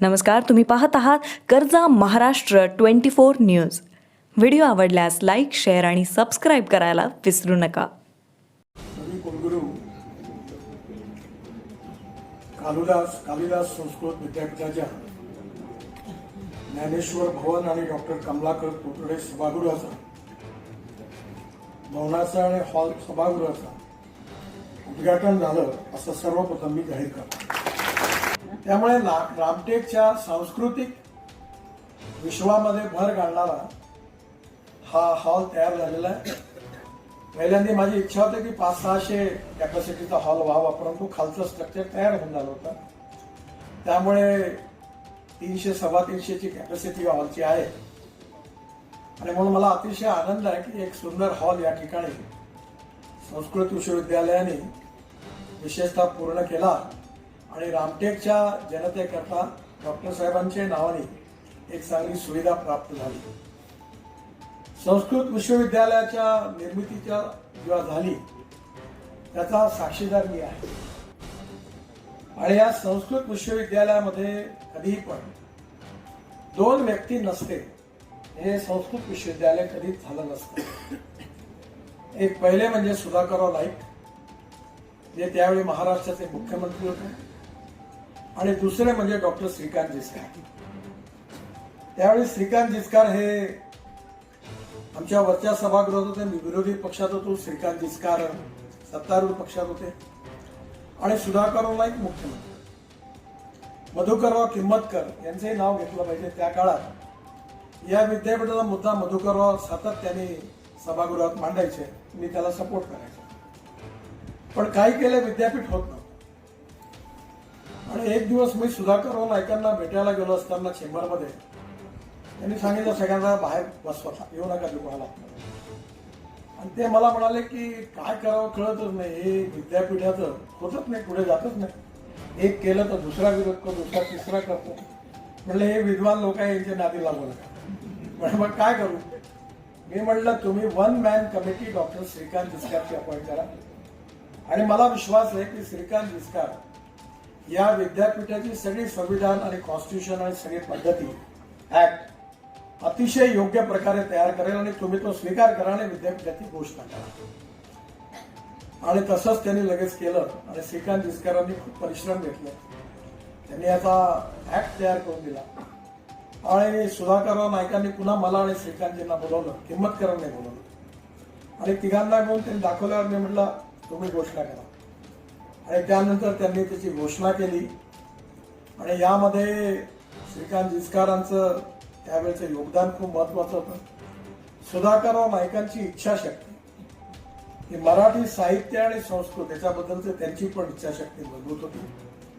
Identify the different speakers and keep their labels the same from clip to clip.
Speaker 1: नमस्कार तुम्ही पाहत आहात कर्जा Maharashtra twenty four news. Video आवडल्यास लाईक शेअर आणि सबस्क्राईब करायला विसरू नका.
Speaker 2: कालिदास कालिदास संस्कृत विद्यापीठाच्या ज्ञानेश्वर भवन आणि डॉक्टर कमलाकर तोतडे सभागृहाचा भवनाचा आणि हॉल सभागृहाचा उद्घाटन झालं असं सर्वप्रथम मी जाहीर करतो. त्यामुळे ना- रामटेकच्या सांस्कृतिक विश्वामध्ये भर घालणारा हा हॉल तयार झालेला आहे. पहिल्यांदा माझी इच्छा होती की पाच सहाशे कॅपॅसिटीचा हॉल व्हावा परंतु खालचं स्ट्रक्चर तयार होऊन झालं होतं. त्यामुळे तीनशे सव्वा तीनशेची कॅपॅसिटी हॉलची आहे. आणि म्हणून मला अतिशय आनंद आहे की एक सुंदर हॉल या ठिकाणी संस्कृत विश्वविद्यालयाने विशेषतः पूर्ण केला. आणि रामटेकच्या जनतेकरता डॉक्टर साहेबांच्या नावाने एक चांगली सुविधा प्राप्त झाली. संस्कृत विश्वविद्यालयाच्या निर्मितीच्या जेव्हा झाली त्याचा साक्षीदार मी आहे. आणि या संस्कृत विश्वविद्यालयामध्ये कधीही पण दोन व्यक्ती नसते हे संस्कृत विश्वविद्यालय कधीच झालं नसतं. एक पहिले म्हणजे सुधाकरराव नाईक जे त्यावेळी महाराष्ट्राचे मुख्यमंत्री होते. आणि दुसरे म्हणजे डॉक्टर श्रीकांत जिचकार. त्यावेळी श्रीकांत जिचकार हे आमच्या वरच्या सभागृहात होते मी विरोधी पक्षात होतो श्रीकांत जिचकार सत्तारूढ पक्षात होते. आणि सुधाकरराव नाईक मुख्यमंत्री. मधुकरराव किंमतकर यांचंही नाव घेतलं पाहिजे त्या काळात. या विद्यापीठाचा मुद्दा मधुकरराव सातत्याने सभागृहात मांडायचे मी त्याला सपोर्ट करायचो. पण काही केलं विद्यापीठ होत नाही. एक दिवस मी सुधाकरराव नायकांना भेटायला गेलो असताना चेंबरमध्ये. त्यांनी सांगितलं सगळ्यांना बाहेर बसवता येऊ नका दुकानाला आणि ते मला म्हणाले की काय करावं कळतच नाही हे विद्यापीठाचं होतच नाही पुढे जातच नाही. एक केलं तर दुसरा विरोध करतो दुसरा तिसरा करतो म्हणलं हे विद्वान लोक आहे यांच्या नादी लागू नका. म्हणजे मग काय करू? मी म्हटलं तुम्ही one man committee doctor Shrikant जिस्कारची appoint करा. आणि मला विश्वास आहे की श्रीकांत जिस्कार या विद्यापीठाची सगळी संविधान आणि कॉन्स्टिट्यूशन आणि सगळी पद्धती ऍक्ट अतिशय योग्य प्रकारे तयार करेल आणि तुम्ही तो स्वीकार करा आणि विद्यापीठाची घोषणा करा. आणि तसंच त्यांनी लगेच केलं आणि श्रीकांत जिस्करांनी खूप परिश्रम घेतले. त्यांनी याचा ऍक्ट तयार करून दिला. आणि सुधाकरराव नायकांनी पुन्हा मला आणि श्रीकांतजींना बोलवलं. किंमतकरांनी बोलवलं. आणि तिघांना घेऊन त्यांनी दाखवल्यावर मी म्हटलं तुम्ही घोषणा करा. आणि त्यानंतर त्यांनी त्याची घोषणा केली. आणि यामध्ये श्रीकांत जिचकारांचं त्यावेळेचं योगदान खूप महत्वाचं होतं. सुधाकरराव नायकांची इच्छाशक्ती. ही मराठी साहित्य आणि संस्कृत याच्याबद्दलची त्यांची पण इच्छाशक्ती मजबूत होती.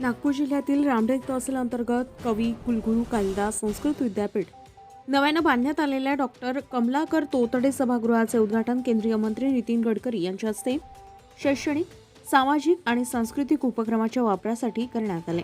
Speaker 3: नागपूर जिल्ह्यातील रामटेक तहसील अंतर्गत कवी कुलगुरू कालिदास संस्कृत विद्यापीठ नव्यानं बांधण्यात आलेल्या डॉक्टर कमलाकर तोतडे सभागृहाचे उद्घाटन केंद्रीय मंत्री नितीन गडकरी यांच्या हस्ते. शैक्षणिक सामाजिक आणि सांस्कृतिक उपक्रमाच्या वापरासाठी करण्यात आले.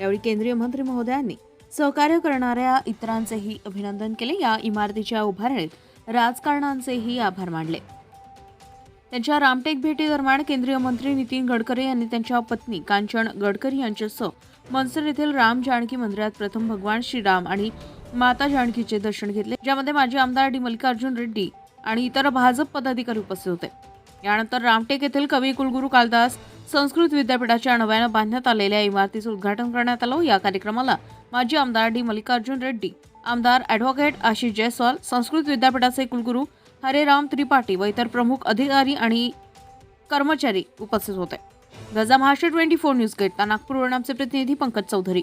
Speaker 3: यावेळी केंद्रीय मंत्री महोदयांनी सहकार्य करणाऱ्या इतरांचेही अभिनंदन केले. या इमारतीच्या उभारणीत राजकारणांचेही आभार मानले. त्यांच्या रामटेक भेटीदरम्यान केंद्रीय मंत्री नितीन गडकरी यांनी त्यांच्या पत्नी कांचन गडकरी यांच्यासह मनसर येथील राम जानकी मंदिरात प्रथम भगवान श्रीराम आणि माता जानकीचे दर्शन घेतले ज्यामध्ये माजी आमदार डी मल्लिकार्जुन रेड्डी आणि इतर भाजप पदाधिकारी उपस्थित होते. यानंतर रामटेक येथील कवी कुलगुरू कालदास संस्कृत विद्यापीठाच्या नव्यानं बांधण्यात आलेल्या इमारतीचं उद्घाटन करण्यात आलं. या कार्यक्रमाला माजी आमदार डी. मल्लिकार्जुन रेड्डी आमदार ॲडव्होकेट आशिष जयस्वाल संस्कृत विद्यापीठाचे कुलगुरू हरेराम त्रिपाठी व इतर प्रमुख अधिकारी आणि कर्मचारी उपस्थित होते. गजा महाराष्ट्र ट्वेंटी फोर न्यूज गेट नागपूरवरून आमचे प्रतिनिधी पंकज चौधरी.